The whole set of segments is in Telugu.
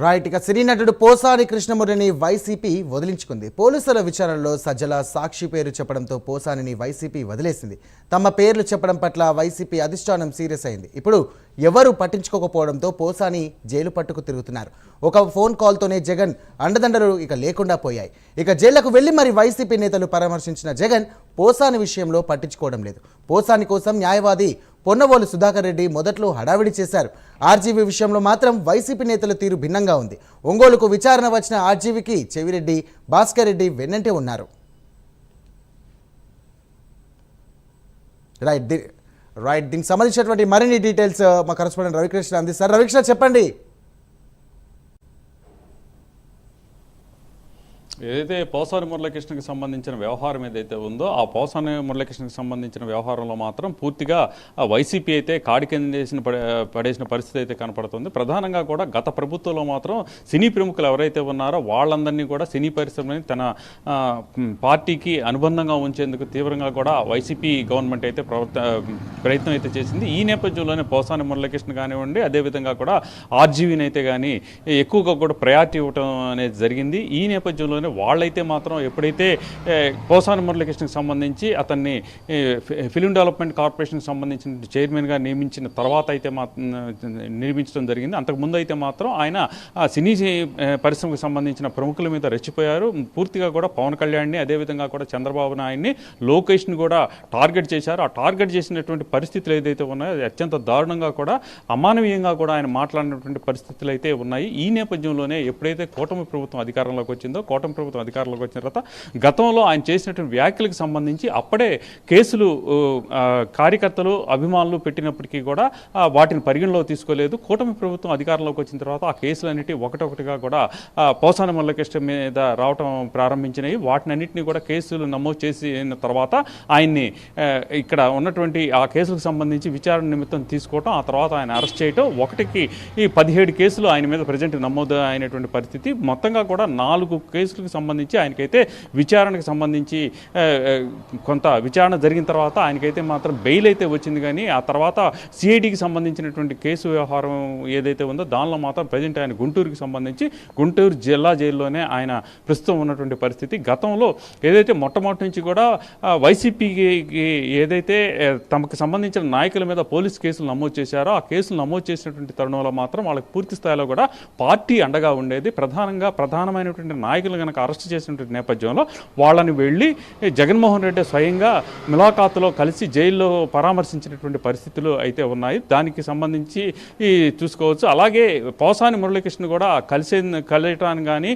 రైట్ ఇక సినీ నటుడు పోసాని కృష్ణమురళిని వైసీపీ వదిలించుకుంది. పోలీసుల విచారణలో సజ్జల సాక్షి పేరు చెప్పడంతో పోసానిని వైసీపీ వదిలేసింది. తమ పేర్లు చెప్పడం పట్ల వైసీపీ అధిష్టానం సీరియస్ అయింది. ఇప్పుడు ఎవరు పట్టించుకోకపోవడంతో పోసాని జైలు పట్టుకు తిరుగుతున్నారు. ఒక ఫోన్ కాల్తోనే జగన్ అండదండలు ఇక లేకుండా పోయాయి. ఇక జైళ్ళకు వెళ్ళి మరి వైసీపీ నేతలు పరామర్శించిన జగన్ పోసాని విషయంలో పట్టించుకోవడం లేదు. పోసాని కోసం న్యాయవాది పొన్నవోలు సుధాకర్ రెడ్డి మొదట్లో హడావిడి చేశారు. ఆర్జీవీ విషయంలో మాత్రం వైసీపీ నేతల తీరు భిన్నంగా ఉంది. ఒంగోలుకు విచారణ వచ్చిన ఆర్జీవీకి చెవిరెడ్డి భాస్కర్ రెడ్డి వెన్నంటే ఉన్నారు. Right right. దీనికి సంబంధించినటువంటి మరిన్ని డీటెయిల్స్ మా కరస్పాండెంట్ రవికృష్ణ అందిస్తారు. రవికృష్ణ చెప్పండి. ఏదైతే పోసాని మురళీకృష్ణకి సంబంధించిన వ్యవహారం ఏదైతే ఉందో ఆ పోసాని మురళీకృష్ణకి సంబంధించిన వ్యవహారంలో మాత్రం పూర్తిగా వైసీపీ అయితే కాడి కింద చేసిన పడే- పడేసిన పరిస్థితి అయితే కనపడుతుంది. ప్రధానంగా కూడా గత ప్రభుత్వంలో మాత్రం సినీ ప్రముఖులు ఎవరైతే ఉన్నారో వాళ్ళందరినీ కూడా సినీ పరిశ్రమని తన పార్టీకి అనుబంధంగా ఉంచేందుకు తీవ్రంగా కూడా వైసీపీ గవర్నమెంట్ అయితే ప్రయత్నం అయితే చేసింది. ఈ నేపథ్యంలోనే పోసాని మురళీకృష్ణ కానివ్వండి అదేవిధంగా కూడా ఆర్జీవీని అయితే కానీ ఎక్కువగా కూడా ప్రయారిటీ ఇవ్వటం అనేది జరిగింది. ఈ నేపథ్యంలోనే వాళ్ళైతే మాత్రం ఎప్పుడైతే పోసాని మురళీకృష్ణకి సంబంధించి అతన్ని ఫిలిం డెవలప్మెంట్ కార్పొరేషన్కి సంబంధించిన చైర్మన్గా నియమించిన తర్వాత అయితే మాత్రం నిర్మించడం జరిగింది. అంతకుముందు అయితే మాత్రం ఆయన సినీ పరిశ్రమకు సంబంధించిన ప్రముఖుల మీద రెచ్చిపోయారు. పూర్తిగా కూడా పవన్ కళ్యాణ్ని అదేవిధంగా కూడా చంద్రబాబు నాయుడిని లోకేష్ని కూడా టార్గెట్ చేశారు. ఆ టార్గెట్ చేసినటువంటి పరిస్థితులు ఏదైతే ఉన్నాయో అది అత్యంత దారుణంగా కూడా అమానవీయంగా కూడా ఆయన మాట్లాడినటువంటి పరిస్థితులు అయితే ఉన్నాయి. ఈ నేపథ్యంలోనే ఎప్పుడైతే కూటమి ప్రభుత్వం అధికారంలోకి వచ్చిందో కూటమి ప్రభుత్వం అధికారంలోకి వచ్చిన తర్వాత గతంలో ఆయన చేసినటువంటి వ్యాఖ్యలకు సంబంధించి అప్పుడే కేసులు కార్యకర్తలు అభిమానులు పెట్టినప్పటికీ కూడా వాటిని పరిగణలో తీసుకోలేదు. కూటమి ప్రభుత్వం అధికారంలోకి వచ్చిన తర్వాత ఆ కేసులన్నిటి ఒకటొకటిగా కూడా ఆ, పోసాన మీద రావటం ప్రారంభించినాయి వాటినన్నింటినీ కూడా కేసులు నమోదు చేసిన తర్వాత ఆయన్ని ఇక్కడ ఉన్నటువంటి ఆ కేసులకు సంబంధించి విచారణ నిమిత్తం తీసుకోవటం ఆ తర్వాత ఆయన అరెస్ట్ చేయటం. ఒకటికి ఈ పదిహేడు కేసులు ఆయన మీద ప్రజెంట్ నమోదు అయినటువంటి పరిస్థితి. మొత్తంగా కూడా నాలుగు కేసులు కేసుకు సంబంధించి ఆయనకైతే విచారణకు సంబంధించి కొంత విచారణ జరిగిన తర్వాత ఆయనకైతే మాత్రం బెయిల్ అయితే వచ్చింది కానీ ఆ తర్వాత సిఐడికి సంబంధించినటువంటి కేసు వ్యవహారం ఏదైతే ఉందో దానిలో మాత్రం ప్రజెంట్ ఆయన గుంటూరుకి సంబంధించి గుంటూరు జిల్లా జైల్లోనే ఆయన ప్రస్తుతం ఉన్నటువంటి పరిస్థితి. గతంలో ఏదైతే మొట్టమొదటి నుంచి కూడా వైసీపీకి ఏదైతే తమకు సంబంధించిన నాయకుల మీద పోలీస్ కేసులు నమోదు చేశారో ఆ కేసులు నమోదు చేసినటువంటి తరుణంలో మాత్రం వాళ్ళకి పూర్తి స్థాయిలో కూడా పార్టీ అండగా ఉండేది. ప్రధానంగా ప్రధానమైనటువంటి నాయకులు కనుక అరెస్ట్ చేసినటువంటి నేపథ్యంలో వాళ్ళని వెళ్ళి జగన్మోహన్ రెడ్డి స్వయంగా ములాఖాతులో కలిసి జైల్లో పరామర్శించినటువంటి పరిస్థితులు అయితే ఉన్నాయి. దానికి సంబంధించి చూసుకోవచ్చు. అలాగే పోసాని మురళీకృష్ణ కూడా కలిసే కలియటానికి కానీ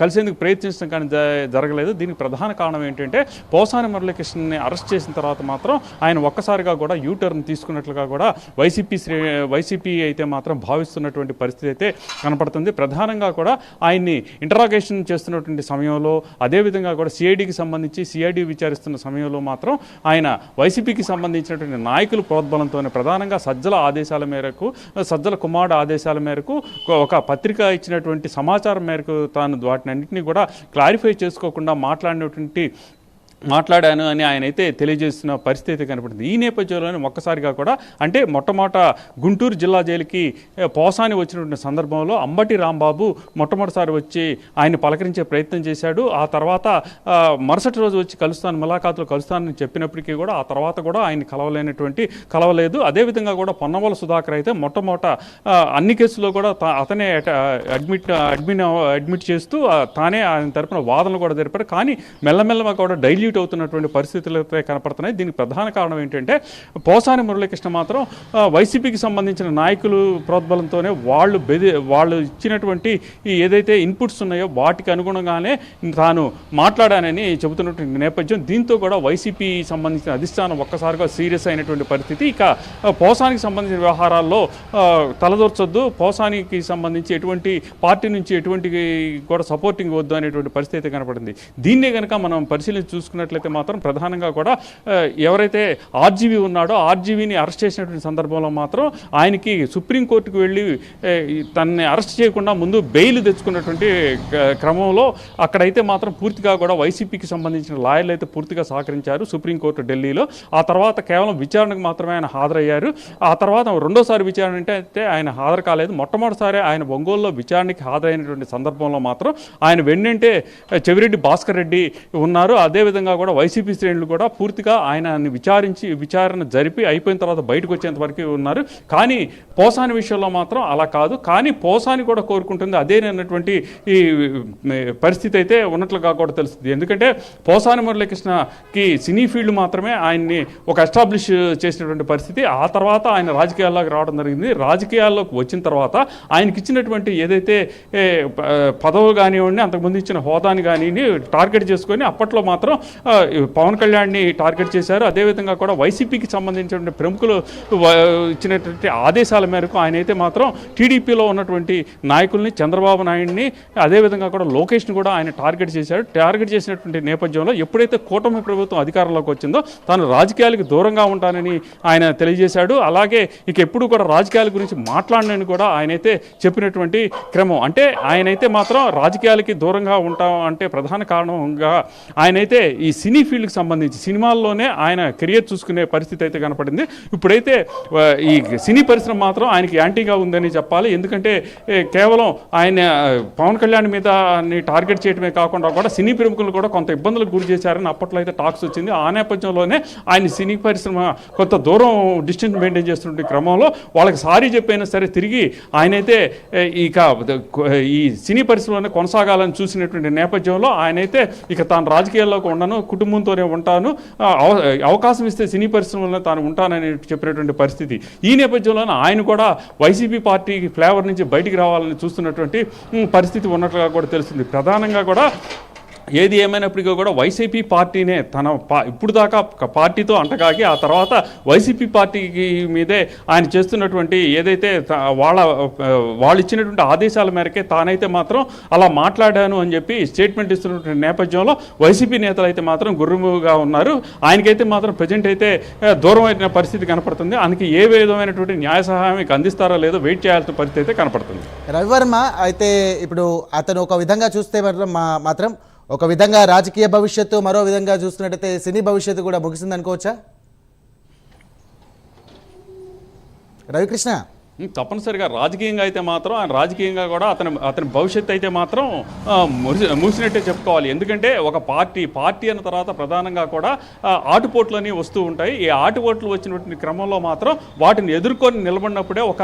కలిసేందుకు ప్రయత్నించడం కానీ జరగలేదు. దీనికి ప్రధాన కారణం ఏంటంటే పోసాని మురళీకృష్ణని అరెస్ట్ చేసిన తర్వాత మాత్రం ఆయన ఒక్కసారిగా కూడా యూటర్న్ తీసుకున్నట్లుగా కూడా వైసీపీ శ్రే వైసీపీ అయితే మాత్రం భావిస్తున్నటువంటి పరిస్థితి అయితే కనపడుతుంది. ప్రధానంగా కూడా ఆయన్ని ఇంటరాగేషన్ చేస్తున్నటువంటి సమయంలో అదేవిధంగా కూడా సిఐడికి సంబంధించి సిఐడి విచారిస్తున్న సమయంలో మాత్రం ఆయన వైసీపీకి సంబంధించినటువంటి నాయకులు ప్రోద్బలంతోనే ప్రధానంగా సజ్జల ఆదేశాల మేరకు సజ్జల కుమారుడు ఆదేశాల మేరకు ఒక పత్రిక ఇచ్చినటువంటి సమాచారం మేరకు తాను వాటినన్నింటినీ కూడా క్లారిఫై చేసుకోకుండా మాట్లాడినటువంటి మాట్లాడాను అని ఆయన అయితే తెలియజేస్తున్న పరిస్థితి కనపడింది. ఈ నేపథ్యంలోనే ఒక్కసారిగా కూడా అంటే మొట్టమొదట గుంటూరు జిల్లా జైలుకి పోసాని వచ్చినటువంటి సందర్భంలో అంబటి రాంబాబు మొట్టమొదటిసారి వచ్చి ఆయన పలకరించే ప్రయత్నం చేశాడు. ఆ తర్వాత మరుసటి రోజు వచ్చి కలుస్తాను ములాఖాతులు కలుస్తానని చెప్పినప్పటికీ కూడా ఆ తర్వాత కూడా ఆయన కలవలేనటువంటి కలవలేదు. అదేవిధంగా కూడా పొన్నమల సుధాకర్ అయితే మొట్టమొదట అన్ని కేసుల్లో కూడా తా- అతనే అడ్మిట్ అడ్మిట్ అడ్మిట్ చేస్తూ తానే ఆయన తరపున వాదనలు కూడా జరిపారు. కానీ మెల్లమెల్లగా కూడా డైల్యూట్ అవుతున్నటువంటి పరిస్థితులు అయితే కనపడుతున్నాయి. దీనికి ప్రధాన కారణం ఏంటంటే పోసాని మురళీకృష్ణ మాత్రం వైసీపీకి సంబంధించిన నాయకులు ప్రోద్బలంతోనే వాళ్ళు బెది వాళ్ళు ఇచ్చినటువంటి ఏదైతే ఇన్పుట్స్ ఉన్నాయో వాటికి అనుగుణంగానే తాను మాట్లాడానని చెబుతున్నటువంటి నేపథ్యం. దీంతో కూడా వైసీపీ సంబంధించిన అధిష్టానం ఒక్కసారిగా సీరియస్ అయినటువంటి పరిస్థితి. ఇక పోసానికి సంబంధించిన వ్యవహారాల్లో తలదొరచొద్దు. పోసానికి సంబంధించి ఎటువంటి పార్టీ నుంచి ఎటువంటి కూడా సపోర్టింగ్ వద్దు అనేటువంటి పరిస్థితి అయితే కనపడింది. దీన్నే కనుక మనం పరిశీలించి చూసుకుంటే చూసుకున్నట్లయితే మాత్రం ప్రధానంగా కూడా ఎవరైతే ఆర్జీవీ ఉన్నాడో ఆర్జీవీని అరెస్ట్ చేసినటువంటి సందర్భంలో మాత్రం ఆయనకి సుప్రీంకోర్టుకు వెళ్ళి తనని అరెస్ట్ చేయకుండా ముందు బెయిల్ తెచ్చుకున్నటువంటి క్రమంలో అక్కడైతే మాత్రం పూర్తిగా కూడా వైసీపీకి సంబంధించిన లాయర్లు అయితే పూర్తిగా సహకరించారు సుప్రీంకోర్టు ఢిల్లీలో. ఆ తర్వాత కేవలం విచారణకు మాత్రమే ఆయన హాజరయ్యారు. ఆ తర్వాత రెండోసారి విచారణ అంటే అయితే ఆయన హాజరు కాలేదు. మొట్టమొదటిసారి ఆయన ఒంగోలులో విచారణకి హాజరైనటువంటి సందర్భంలో మాత్రం ఆయన వెన్నంటే చెవిరెడ్డి భాస్కర్ రెడ్డి ఉన్నారు. అదేవిధంగా కూడా వైసీపీ శ్రేణులు కూడా పూర్తిగా ఆయనని విచారించి విచారణ జరిపి అయిపోయిన తర్వాత బయటకు వచ్చేంత వరకు ఉన్నారు. కానీ పోసాని విషయంలో మాత్రం అలా కాదు. కానీ పోసాని కూడా కోరుకుంటుంది అదేనటువంటి ఈ పరిస్థితి అయితే ఉన్నట్లుగా కూడా తెలుస్తుంది. ఎందుకంటే పోసాని మురళీకృష్ణకి సినీ ఫీల్డ్ మాత్రమే ఆయన్ని ఒక ఎస్టాబ్లిష్ చేసినటువంటి పరిస్థితి. ఆ తర్వాత ఆయన రాజకీయాల్లోకి రావడం జరిగింది. రాజకీయాల్లోకి వచ్చిన తర్వాత ఆయనకి ఇచ్చినటువంటి ఏదైతే పదవు కానివ్వండి అంతకుముందు ఇచ్చిన హోదాని కానీ టార్గెట్ చేసుకొని అప్పట్లో మాత్రం పవన్ కళ్యాణ్ని టార్గెట్ చేశారు. అదేవిధంగా కూడా వైసీపీకి సంబంధించినటువంటి ప్రముఖులు ఇచ్చినటువంటి ఆదేశాల మేరకు ఆయన అయితే మాత్రం టీడీపీలో ఉన్నటువంటి నాయకుల్ని చంద్రబాబు నాయుడిని అదేవిధంగా కూడా లోకేష్ని కూడా ఆయన టార్గెట్ చేశారు. టార్గెట్ చేసినటువంటి నేపథ్యంలో ఎప్పుడైతే కూటమి ప్రభుత్వం అధికారంలోకి వచ్చిందో తాను రాజకీయాలకు దూరంగా ఉంటానని ఆయన తెలియజేశాడు. అలాగే ఇక ఎప్పుడు కూడా రాజకీయాల గురించి మాట్లాడనని కూడా ఆయనైతే చెప్పినటువంటి క్రమం. అంటే ఆయనైతే మాత్రం రాజకీయాలకి దూరంగా ఉంటాం అంటే ప్రధాన కారణంగా ఆయనైతే ఈ ఈ సినీ ఫీల్డ్కి సంబంధించి సినిమాల్లోనే ఆయన కెరియర్ చూసుకునే పరిస్థితి అయితే కనపడింది. ఇప్పుడైతే ఈ సినీ పరిశ్రమ మాత్రం ఆయనకి యాంటీగా ఉందని చెప్పాలి. ఎందుకంటే కేవలం ఆయన పవన్ కళ్యాణ్ మీద టార్గెట్ చేయడమే కాకుండా కూడా సినీ ప్రముఖులు కూడా కొంత ఇబ్బందులకు గురి చేశారని అప్పట్లో అయితే టాక్స్ వచ్చింది. ఆ నేపథ్యంలోనే ఆయన సినీ పరిశ్రమ కొంత దూరం డిస్టెన్స్ మెయింటైన్ చేస్తున్న క్రమంలో వాళ్ళకి సారీ చెప్పైనా సరే తిరిగి ఆయనైతే ఇక ఈ సినీ పరిశ్రమలోనే కొనసాగాలని చూసినటువంటి నేపథ్యంలో ఆయనైతే ఇక తాను రాజకీయాల్లోకి ఉండను. కుటుంబంతోనే ఉంటాను. అవకాశం ఇస్తే సినీ పరిశ్రమలో తాను ఉంటానని చెప్పినటువంటి పరిస్థితి. ఈ నేపథ్యంలోనే ఆయన కూడా వైసీపీ పార్టీ ఫ్లేవర్ నుంచి బయటికి రావాలని చూస్తున్నటువంటి పరిస్థితి ఉన్నట్లుగా కూడా తెలుస్తుంది. ప్రధానంగా కూడా ఏది ఏమైనప్పటికీ కూడా వైసీపీ పార్టీనే తన పా ఇప్పుడు దాకా పార్టీతో అంటకాగి ఆ తర్వాత వైసీపీ పార్టీకి మీదే ఆయన చేస్తున్నటువంటి ఏదైతే వాళ్ళ వాళ్ళు ఇచ్చినటువంటి ఆదేశాల మేరకే తానైతే మాత్రం అలా మాట్లాడాను అని చెప్పి స్టేట్మెంట్ ఇస్తున్నటువంటి నేపథ్యంలో వైసీపీ నేతలు అయితే మాత్రం గుర్రుముగా ఉన్నారు. ఆయనకైతే మాత్రం ప్రజెంట్ అయితే దూరం అయిన పరిస్థితి కనపడుతుంది. ఆయనకి ఏ విధమైనటువంటి న్యాయ సహాయం ఇక అందిస్తారో లేదో వెయిట్ చేయాల్సిన పరిస్థితి అయితే కనపడుతుంది. రవివర్మ అయితే ఇప్పుడు అతను ఒక విధంగా చూస్తే మాత్రం మా- మాత్రం ఒక విధంగా రాజకీయ భవిష్యత్తు మరో విధంగా చూస్తున్నట్టయితే సినీ భవిష్యత్తు కూడా ముగిసిందనుకోవచ్చా? రవికృష్ణ. తప్పనిసరిగా రాజకీయంగా అయితే మాత్రం ఆయన రాజకీయంగా కూడా అతని అతని భవిష్యత్తు అయితే మాత్రం ఆ, మురిసి మూసినట్టే చెప్పుకోవాలి. ఎందుకంటే ఒక పార్టీ పార్టీ అన్న తర్వాత ప్రధానంగా కూడా ఆటుపోట్లు అనేవి వస్తూ ఉంటాయి. ఈ ఆటుపోట్లు వచ్చినటువంటి క్రమంలో మాత్రం వాటిని ఎదుర్కొని నిలబడినప్పుడే ఒక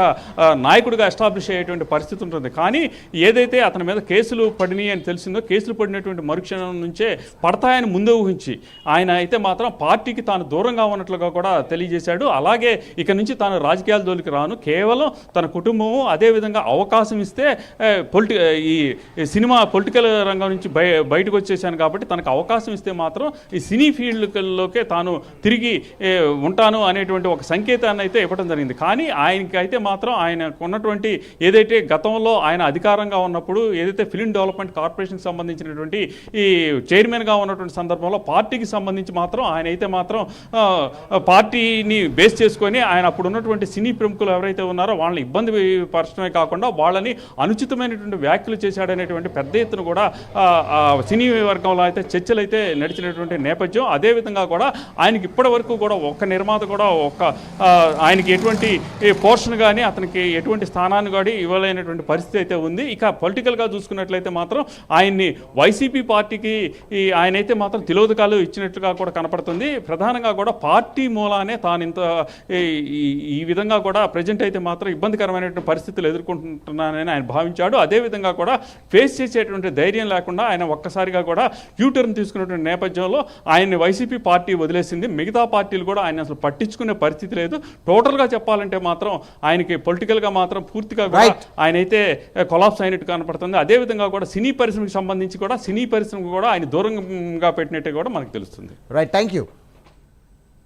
నాయకుడిగా ఎస్టాబ్లిష్ అయ్యేటువంటి పరిస్థితి ఉంటుంది. కానీ ఏదైతే అతని మీద కేసులు పడినాయి అని తెలిసిందో కేసులు పడినటువంటి మరుక్షణం నుంచే పడతాయని ముందే ఊహించి ఆయన అయితే మాత్రం పార్టీకి తాను దూరంగా ఉన్నట్లుగా కూడా తెలియజేశాడు. అలాగే ఇక నుంచి తాను రాజకీయాల జోలికి రాను. కేవలం తన కుటుంబము అదేవిధంగా అవకాశం ఇస్తే పొలిటి ఈ సినిమా పొలిటికల్ రంగం నుంచి బయ బయటకు వచ్చేసాను కాబట్టి తనకు అవకాశం ఇస్తే మాత్రం ఈ సినీ ఫీల్డ్లోకే తాను తిరిగి ఉంటాను అనేటువంటి ఒక సంకేతాన్ని అయితే ఇవ్వడం జరిగింది. కానీ ఆయనకి అయితే మాత్రం ఆయనకు ఉన్నటువంటి ఏదైతే గతంలో ఆయన అధికారంగా ఉన్నప్పుడు ఏదైతే ఫిలిం డెవలప్మెంట్ కార్పొరేషన్కి సంబంధించినటువంటి ఈ చైర్మన్గా ఉన్నటువంటి సందర్భంలో పార్టీకి సంబంధించి మాత్రం ఆయన అయితే మాత్రం పార్టీని బేస్ చేసుకొని ఆయన అప్పుడు ఉన్నటువంటి సినీ ప్రముఖులు ఎవరైతే ఉన్నారో వాళ్ళని ఇబ్బంది పరచడమే కాకుండా వాళ్ళని అనుచితమైనటువంటి వ్యాఖ్యలు చేశాడనేటువంటి పెద్ద ఎత్తున కూడా సినీ వర్గంలో అయితే చర్చలు అయితే నడిచినటువంటి నేపథ్యం. అదేవిధంగా కూడా ఆయనకి ఇప్పటి వరకు కూడా ఒక్క నిర్మాత కూడా ఒక్క ఆయనకి ఎటువంటి పోర్షన్ కానీ అతనికి ఎటువంటి స్థానాన్ని కానీ ఇవ్వలేనటువంటి పరిస్థితి అయితే ఉంది. ఇక పొలిటికల్గా చూసుకున్నట్లయితే మాత్రం ఆయన్ని వైసీపీ పార్టీకి ఈ ఆయనైతే మాత్రం తిలోదకాలు ఇచ్చినట్లుగా కూడా కనపడుతుంది. ప్రధానంగా కూడా పార్టీ మూలానే తాను ఇంత ఈ- ఈ- ఈ విధంగా కూడా ప్రజెంట్ అయితే మాత్రం ఇబ్బందికరమైనటువంటి పరిస్థితులు ఎదుర్కొంటున్నానని ఆయన భావించాడు. అదేవిధంగా కూడా ఫేస్ చేసేటువంటి ధైర్యం లేకుండా ఆయన ఒక్కసారిగా కూడా యూటర్న్ తీసుకున్నటువంటి నేపథ్యంలో ఆయన్ని వైసీపీ పార్టీ వదిలేసింది. మిగతా పార్టీలు కూడా ఆయన అసలు పట్టించుకునే పరిస్థితి లేదు. టోటల్గా చెప్పాలంటే మాత్రం ఆయనకి పొలిటికల్గా మాత్రం పూర్తిగా కూడా. ఆయన అయితే కొలాప్స్ అయినట్టు కనపడుతుంది. అదేవిధంగా కూడా సినీ పరిశ్రమకి సంబంధించి కూడా సినీ పరిశ్రమకు కూడా ఆయన దూరంగా పెట్టినట్టు కూడా మనకు తెలుస్తుంది. Right thank you